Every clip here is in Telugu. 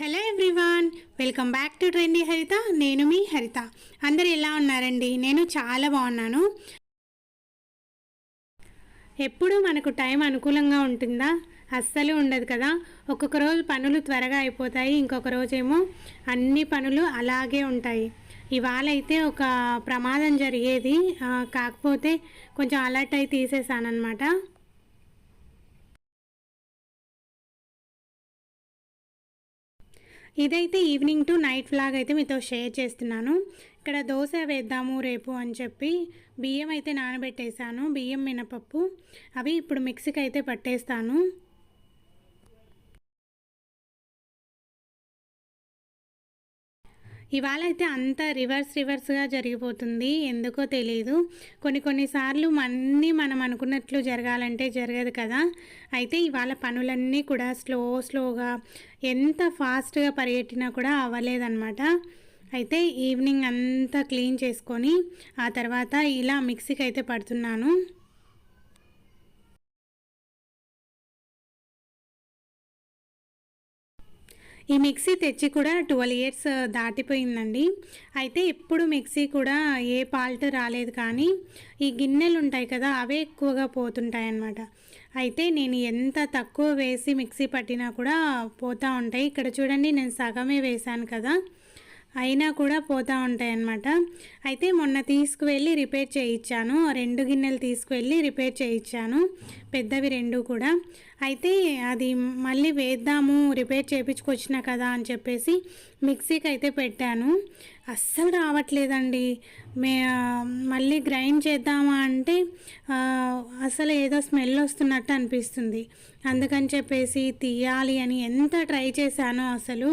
Hello everyone welcome back to trendy Haritha నేను మీ హరిత. అందరు ఎలా ఉన్నారండి? నేను చాలా బాగున్నాను. ఎప్పుడు మనకు టైం అనుకూలంగా ఉంటుందా? అస్సలు ఉండదు కదా. ఒక్కొక్క రోజు పనులు త్వరగా అయిపోతాయి ఇంకొక రోజేమో అన్ని పనులు అలాగే ఉంటాయి. ఇవాళ అయితే ఒక ప్రమాదం జరిగేది. కాకపోతే కొంచెం అలర్ట్ అయి తీసేసానమాట ఇదైతే ఈవినింగ్ టు నైట్ ఫ్లాగ్ అయితే మీతో షేర్ చేస్తున్నాను. ఇక్కడ దోశ వేద్దాము రేపు అని చెప్పి బియ్యం అయితే నానబెట్టేశాను బియ్యం మినపప్పు. అవి ఇప్పుడు మిక్సీకి అయితే పట్టేస్తాను. ఇవాళ అయితే అంతా రివర్స్ రివర్స్గా జరిగిపోతుంది. ఎందుకో తెలియదు కొన్ని కొన్నిసార్లు అన్నీ మనం అనుకున్నట్లు జరగాలంటే జరగదు కదా. అయితే ఇవాళ పనులన్నీ కూడా స్లో స్లోగా ఎంత ఫాస్ట్గా పరిగెట్టినా కూడా అవ్వలేదన్నమాట. అయితే ఈవినింగ్ అంతా క్లీన్ చేసుకొని ఆ తర్వాత ఇలా మిక్సీకి అయితే పడుతున్నాను. ఈ మిక్సీ తెచ్చి కూడా ట్వెల్వ్ ఇయర్స్ దాటిపోయిందండి. అయితే ఎప్పుడు మిక్సీ కూడా ఏ పాల్ట్ రాలేదు కానీ ఈ గిన్నెలు ఉంటాయి కదా అవే ఎక్కువగా పోతుంటాయి అన్నమాట అయితే నేను ఎంత తక్కువ వేసి మిక్సీ పట్టినా కూడా పోతూ ఉంటాయి. ఇక్కడ చూడండి నేను సగమే వేశాను కదా అయినా కూడా పోతూ ఉంటాయి అన్నమాట అయితే మొన్న తీసుకువెళ్ళి రిపేర్ చేయించాను. రెండు గిన్నెలు తీసుకువెళ్ళి రిపేర్ చేయించాను. పెద్దవి రెండు కూడా. అయితే అది మళ్ళీ వేద్దాము రిపేర్ చేయించుకొచ్చిన కదా అని చెప్పేసి మిక్సీకి అయితే పెట్టాను. అస్సలు రావట్లేదండి. మే మళ్ళీ గ్రైండ్ చేద్దామా అంటే అసలు ఏదో స్మెల్ వస్తున్నట్టు అనిపిస్తుంది. అందుకని చెప్పేసి తీయాలి అని ఎంత ట్రై చేశానో అసలు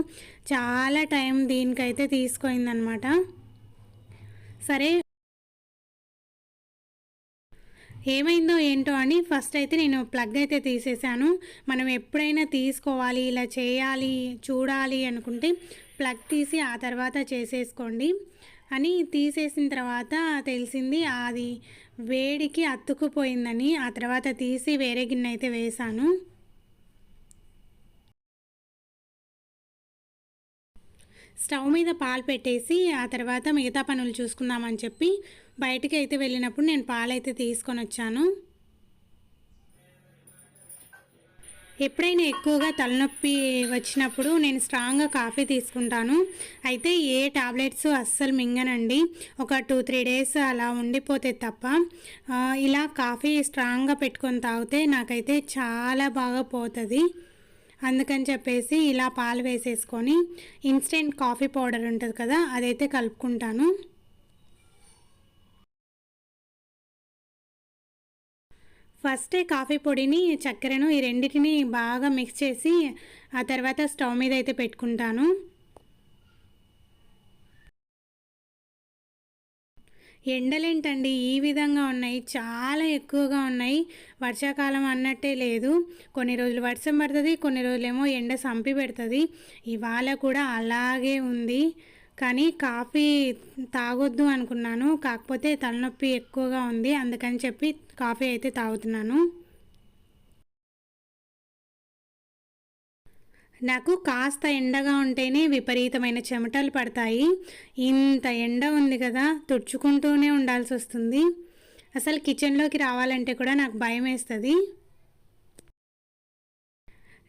చాలా టైం దీనికైతే తీసుకుందనమాట సరే ఏమైందో ఏంటో అని ఫస్ట్ అయితే నేను ప్లగ్ అయితే తీసేసాను మనం ఎప్పుడైనా తీసుకోవాలి ఇలా చేయాలి చూడాలి అనుకుంటే ప్లగ్ తీసి ఆ తర్వాత చేసేసుకోండి అని తీసేసిన తర్వాత తెలిసింది అది వేడికి అతుక్కుపోయిందని ఆ తర్వాత తీసి వేరే గిన్నె అయితే వేసాను స్టవ్ మీద పాలు పెట్టేసి ఆ తర్వాత మిగతా పనులు చూసుకుందామని చెప్పి బయటికి అయితే వెళ్ళినప్పుడు నేను పాలైతే తీసుకొని వచ్చాను. ఎప్పుడైనా ఎక్కువగా తలనొప్పి వచ్చినప్పుడు నేను స్ట్రాంగ్గా కాఫీ తీసుకుంటాను. అయితే ఏ టాబ్లెట్స్ అస్సలు మింగనండి. ఒక టూ త్రీ డేస్ అలా ఉండిపోతే తప్ప ఇలా కాఫీ స్ట్రాంగ్గా పెట్టుకొని తాగితే నాకైతే చాలా బాగా పోతుంది. అందుకని చెప్పేసి ఇలా పాలు వేసేసుకొని ఇన్స్టెంట్ కాఫీ పౌడర్ ఉంటుంది కదా అదైతే కలుపుకుంటాను. ఫస్టే కాఫీ పొడిని చక్కెరను ఈ రెండింటిని బాగా మిక్స్ చేసి ఆ తర్వాత స్టవ్ మీద అయితే పెట్టుకుంటాను. ఎండలేంటండి. ఈ విధంగా ఉన్నాయి. చాలా ఎక్కువగా ఉన్నాయి. వర్షాకాలం అన్నట్టే లేదు. కొన్ని రోజులు వర్షం పడుతుంది కొన్ని రోజులేమో ఎండ సంపి పెడుతుంది. ఇవాళ కూడా అలాగే ఉంది. కానీ కాఫీ తాగొద్దు అనుకున్నాను. కాకపోతే తలనొప్పి ఎక్కువగా ఉంది. అందుకని చెప్పి కాఫీ అయితే తాగుతున్నాను. నాకు కాస్త ఎండగా ఉంటేనే విపరీతమైన చెమటలు పడతాయి. ఇంత ఎండ ఉంది కదా తుడుచుకుంటూనే ఉండాల్సి వస్తుంది. అసలు కిచెన్లోకి రావాలంటే కూడా నాకు భయం వేస్తుంది.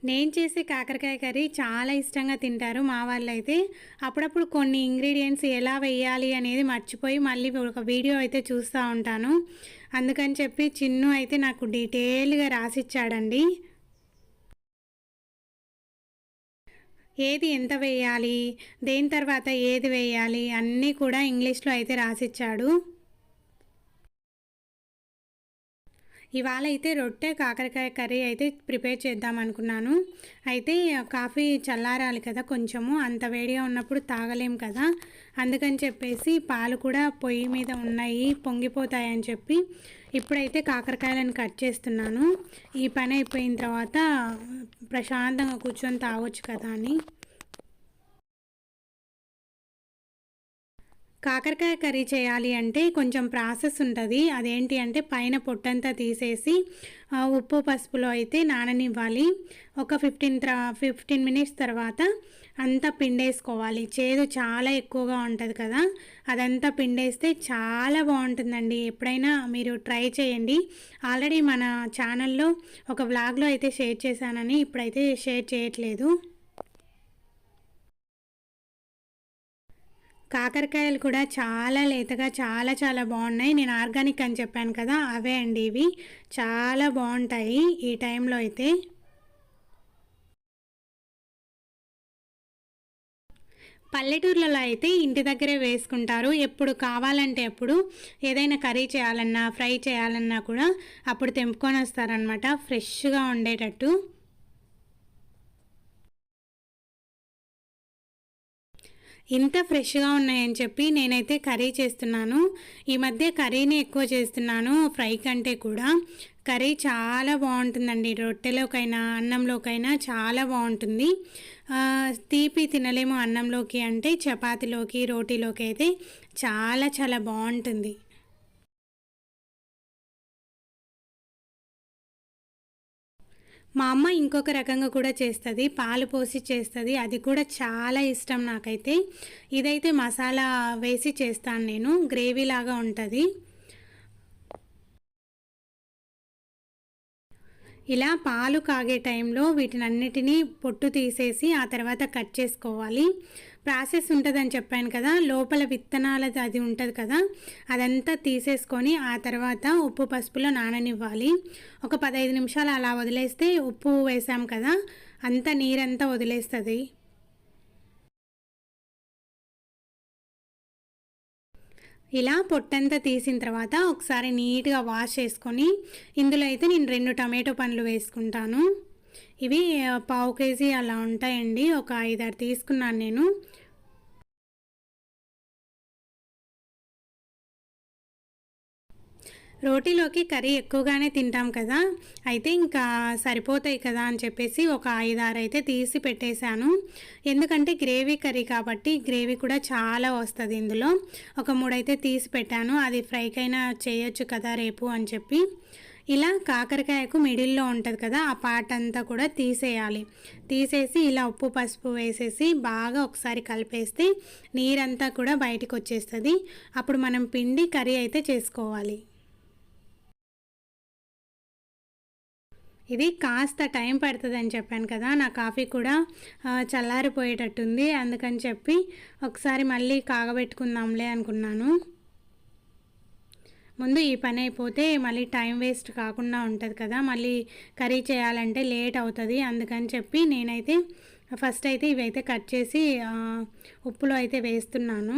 నేను చేసే కాకరకాయ కర్రీ చాలా ఇష్టంగా తింటారు మా వాళ్ళు అయితే అప్పుడప్పుడు కొన్ని ఇంగ్రీడియంట్స్ ఎలా వేయాలి అనేది మర్చిపోయి మళ్ళీ ఒక వీడియో అయితే చూస్తూ ఉంటాను. అందుకని చెప్పి చిన్ను అయితే నాకు డీటెయిల్గా రాసిచ్చాడండి. ఏది ఎంత వేయాలి? దేని తర్వాత ఏది వేయాలి? అన్నీ కూడా ఇంగ్లీష్లో అయితే రాసిచ్చాడు. ఇవాళ అయితే రొట్టె కాకరకాయ కర్రీ అయితే ప్రిపేర్ చేద్దాం అనుకున్నాను. అయితే కాఫీ చల్లారాలి కదా కొంచెము. అంత వేడిగా ఉన్నప్పుడు తాగలేం కదా. అందుకని చెప్పేసి పాలు కూడా పొయ్యి మీద ఉన్నాయి పొంగిపోతాయని చెప్పి ఇప్పుడైతే కాకరకాయలను కట్ చేస్తున్నాను. ఈ పని అయిపోయిన తర్వాత ప్రశాంతంగా కూర్చొని తాగొచ్చు కదా అని. కాకరకాయ కర్రీ చేయాలి అంటే కొంచెం ప్రాసెస్ ఉంటుంది. అదేంటి అంటే పైన పొట్టంతా తీసేసి ఉప్పు పసుపులో అయితే నాననివ్వాలి. ఒక ఫిఫ్టీన్ ఫిఫ్టీన్ మినిట్స్ తర్వాత అంతా పిండేసుకోవాలి. చేదు చాలా ఎక్కువగా ఉంటుంది కదా అదంతా పిండేస్తే చాలా బాగుంటుందండి. ఎప్పుడైనా మీరు ట్రై చేయండి. ఆల్రెడీ మన ఛానల్లో ఒక వ్లాగ్లో అయితే షేర్ చేశానని ఇప్పుడైతే షేర్ చేయట్లేదు. కాకరకాయలు కూడా చాలా లేతగా చాలా చాలా బాగున్నాయి. నేను ఆర్గానిక్ అని చెప్పాను కదా అవే అండి ఇవి. చాలా బాగుంటాయి ఈ టైంలో అయితే. పల్లెటూర్లలో అయితే ఇంటి దగ్గరే వేసుకుంటారు. ఎప్పుడు కావాలంటే ఎప్పుడు ఏదైనా కర్రీ చేయాలన్నా ఫ్రై చేయాలన్నా కూడా అప్పుడు తెంపుకొని వస్తారనమాట ఫ్రెష్గా ఉండేటట్టు. ఇంత ఫ్రెష్గా ఉన్నాయని చెప్పి నేనైతే కర్రీ చేస్తున్నాను. ఈ మధ్య కర్రీని ఎక్కువ చేస్తున్నాను ఫ్రై కంటే కూడా. కర్రీ చాలా బాగుంటుందండి. రొట్టెలోకైనా అన్నంలోకైనా చాలా బాగుంటుంది. తీపి తినలేము అన్నంలోకి అంటే చపాతీలోకి రోటీలోకి అయితే చాలా చాలా బాగుంటుంది. మా అమ్మ ఇంకొక రకంగా కూడా చేస్తుంది. పాలు పోసి చేస్తుంది. అది కూడా చాలా ఇష్టం నాకైతే. ఇదైతే మసాలా వేసి చేస్తాను నేను. గ్రేవీ లాగా ఉంటుంది. ఇలా పాలు కాగే టైంలో వీటినన్నిటినీ పొట్టు తీసేసి ఆ తర్వాత కట్ చేసుకోవాలి. ప్రాసెస్ ఉంటుందని చెప్పాను కదా లోపల విత్తనాలది అది ఉంటుంది కదా అదంతా తీసేసుకొని ఆ తర్వాత ఉప్పు పసుపులో నాననివ్వాలి. ఒక పదహైదు నిమిషాలు అలా వదిలేస్తే ఉప్పు వేసాం కదా అంత నీరంతా వదిలేస్తుంది. ఇలా పొట్టంతా తీసిన తర్వాత ఒకసారి నీట్గా వాష్ చేసుకొని ఇందులో అయితే నేను రెండు టమాటో పండ్లు వేసుకుంటాను. ఇవి పావు కేజీ అలా ఉంటాయండి. ఒక ఐదారు తీసుకున్నాను నేను. రోటీలోకి కర్రీ ఎక్కువగానే తింటాం కదా. అయితే ఇంకా సరిపోతాయి కదా అని చెప్పేసి ఒక ఐదారు అయితే తీసి పెట్టేశాను. ఎందుకంటే గ్రేవీ కర్రీ కాబట్టి గ్రేవీ కూడా చాలా వస్తుంది ఇందులో. ఒక మూడైతే తీసి పెట్టాను. అది ఫ్రైకైనా చేయొచ్చు కదా రేపు అని చెప్పి. ఇలా కాకరకాయకు మిడిల్లో ఉంటుంది కదా ఆ పాట అంతా కూడా తీసేయాలి. తీసేసి ఇలా ఉప్పు పసుపు వేసేసి బాగా ఒకసారి కలిపేస్తే నీరంతా కూడా బయటకు వచ్చేస్తుంది అప్పుడు మనం పిండి కర్రీ అయితే చేసుకోవాలి. ఇది కాస్త టైం పడుతుంది అని చెప్పాను కదా నా కాఫీ కూడా చల్లారిపోయేటట్టుంది అందుకని చెప్పి ఒకసారి మళ్ళీ కాగబెట్టుకుందాంలే అనుకున్నాను. ముందు ఈ పని అయిపోతే మళ్ళీ టైం వేస్ట్ కాకుండా ఉంటుంది కదా మళ్ళీ కర్రీ చేయాలంటే లేట్ అవుతుంది అందుకని చెప్పి నేనైతే ఫస్ట్ అయితే ఇవైతే కట్ చేసి ఉప్పులో అయితే వేస్తున్నాను.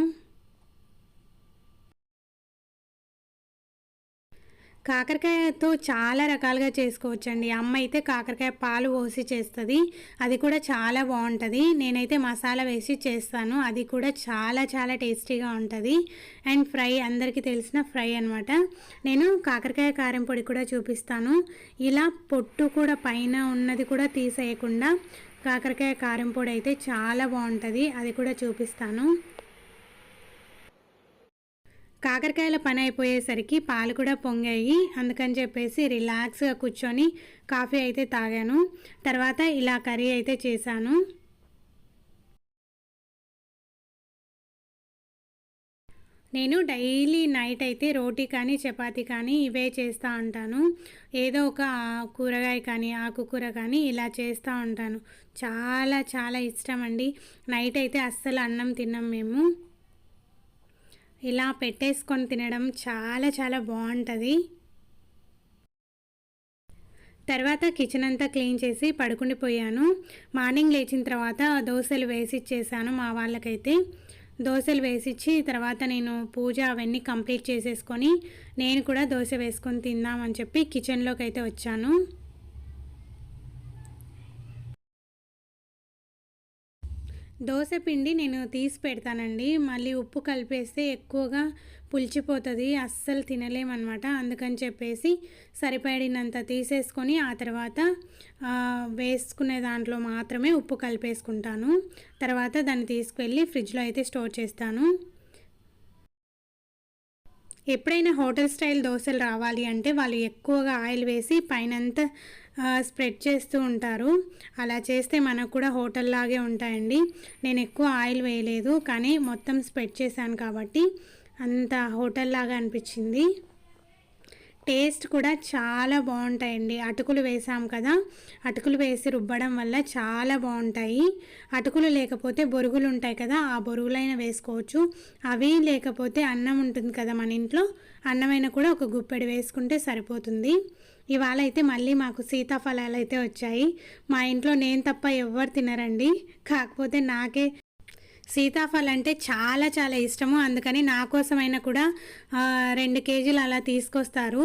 కాకరకాయతో చాలా రకాలుగా చేసుకోవచ్చండి. అమ్మ అయితే కాకరకాయ పాలు పోసి చేస్తుంది. అది కూడా చాలా బాగుంటుంది. నేనైతే మసాలా వేసి చేస్తాను. అది కూడా చాలా చాలా టేస్టీగా ఉంటుంది. అండ్ ఫ్రై అందరికీ తెలిసిన ఫ్రై అనమాట నేను కాకరకాయ కారం పొడి కూడా చూపిస్తాను. ఇలా పొట్టు కూడా పైన ఉన్నది కూడా తీసేయకుండా కాకరకాయ కారం పొడి అయితే చాలా బాగుంటుంది. అది కూడా చూపిస్తాను. కాకరకాయల పని అయిపోయేసరికి పాలు కూడా పొంగాయి. అందుకని చెప్పేసి రిలాక్స్గా కూర్చొని కాఫీ అయితే తాగాను. తర్వాత ఇలా కర్రీ అయితే చేశాను. నేను డైలీ నైట్ అయితే రోటీ కానీ చపాతీ కానీ ఇవే చేస్తూ ఉంటాను. ఏదో ఒక కూరగాయ కానీ ఆకుకూర కానీ ఇలా చేస్తూ ఉంటాను. చాలా చాలా ఇష్టం అండి. నైట్ అయితే అస్సలు అన్నం తిన్నాం మేము. ఇలా పెట్టేసుకొని తినడం చాలా చాలా బాగుంటుంది. తర్వాత కిచెన్ అంతా క్లీన్ చేసి పడుకుండిపోయాను మార్నింగ్ లేచిన తర్వాత దోశలు వేసిచ్చేసాను మా వాళ్ళకైతే. దోశలు వేసిచ్చి తర్వాత నేను పూజ అవన్నీ కంప్లీట్ చేసేసుకొని నేను కూడా దోశ వేసుకొని తిందామని చెప్పి కిచెన్లోకి అయితే వచ్చాను. దోశ పిండి నేను తీసి పెడతానండి. మళ్ళీ ఉప్పు కలిపేస్తే ఎక్కువగా పులిచిపోతుంది. అస్సలు తినలేమన్నమాట. అందుకని చెప్పేసి సరిపడినంత తీసేసుకొని ఆ తర్వాత వేసుకునే దాంట్లో మాత్రమే ఉప్పు కలిపేసుకుంటాను. తర్వాత దాన్ని తీసుకువెళ్ళి ఫ్రిడ్జ్లో అయితే స్టోర్ చేస్తాను. ఎప్పుడైనా హోటల్ స్టైల్ దోశలు రావాలి అంటే వాళ్ళు ఎక్కువగా ఆయిల్ వేసి పైనంతా స్ప్రెడ్ చేస్తూ ఉంటారు. అలా చేస్తే మనకు కూడా హోటల్ లాగే ఉంటాయండి. నేను ఎక్కువ ఆయిల్ వేయలేదు కానీ మొత్తం స్ప్రెడ్ చేశాను కాబట్టి అంత హోటల్ లాగా అనిపించింది. టేస్ట్ కూడా చాలా బాగుంటాయండి. అటుకులు వేసాం కదా అటుకులు వేసి రుబ్బడం వల్ల చాలా బాగుంటాయి. అటుకులు లేకపోతే బొరుగులు ఉంటాయి కదా ఆ బొరుగులైనా వేసుకోవచ్చు. అవి లేకపోతే అన్నం ఉంటుంది కదా మన ఇంట్లో అన్నమైన కూడా ఒక గుప్పెడు వేసుకుంటే సరిపోతుంది. ఇవాళ అయితే మళ్ళీ మాకు సీతాఫలాలు అయితే వచ్చాయి. మా ఇంట్లో నేను తప్ప ఎవ్వరు తినరండి. కాకపోతే నాకే సీతాఫలం అంటే చాలా చాలా ఇష్టము. అందుకని నా కోసమైనా కూడా రెండు కేజీలు అలా తీసుకొస్తారు.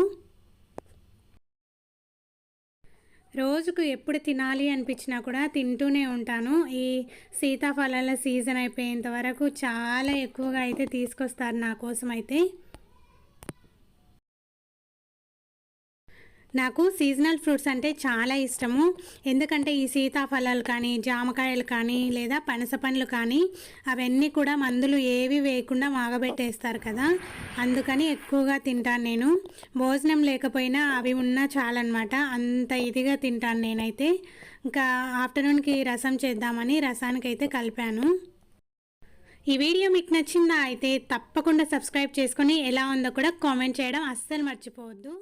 రోజుకు ఎప్పుడు తినాలి అనిపించినా కూడా తింటూనే ఉంటాను. ఈ సీతాఫలాల సీజన్ అయిపోయేంత వరకు చాలా ఎక్కువగా అయితే తీసుకొస్తారు నా కోసం అయితే నాకు సీజనల్ ఫ్రూట్స్ అంటే చాలా ఇష్టము. ఎందుకంటే ఈ సీతాఫలాలు కానీ జామకాయలు కానీ లేదా పనస పండ్లు కానీ అవన్నీ కూడా మందులు ఏవి వేయకుండా మాగబెట్టేస్తారు కదా. అందుకని ఎక్కువగా తింటాను నేను. భోజనం లేకపోయినా అవి ఉన్నా చాలన్నమాట. అంత ఇదిగా తింటాను నేనైతే. ఇంకా ఆఫ్టర్నూన్కి రసం చేద్దామని రసానికి అయితే కలిపాను. ఈ వీడియో మీకు నచ్చిందా అయితే తప్పకుండా సబ్స్క్రైబ్ చేసుకొని ఎలా ఉందో కూడా కామెంట్ చేయడం అస్సలు మర్చిపోవద్దు.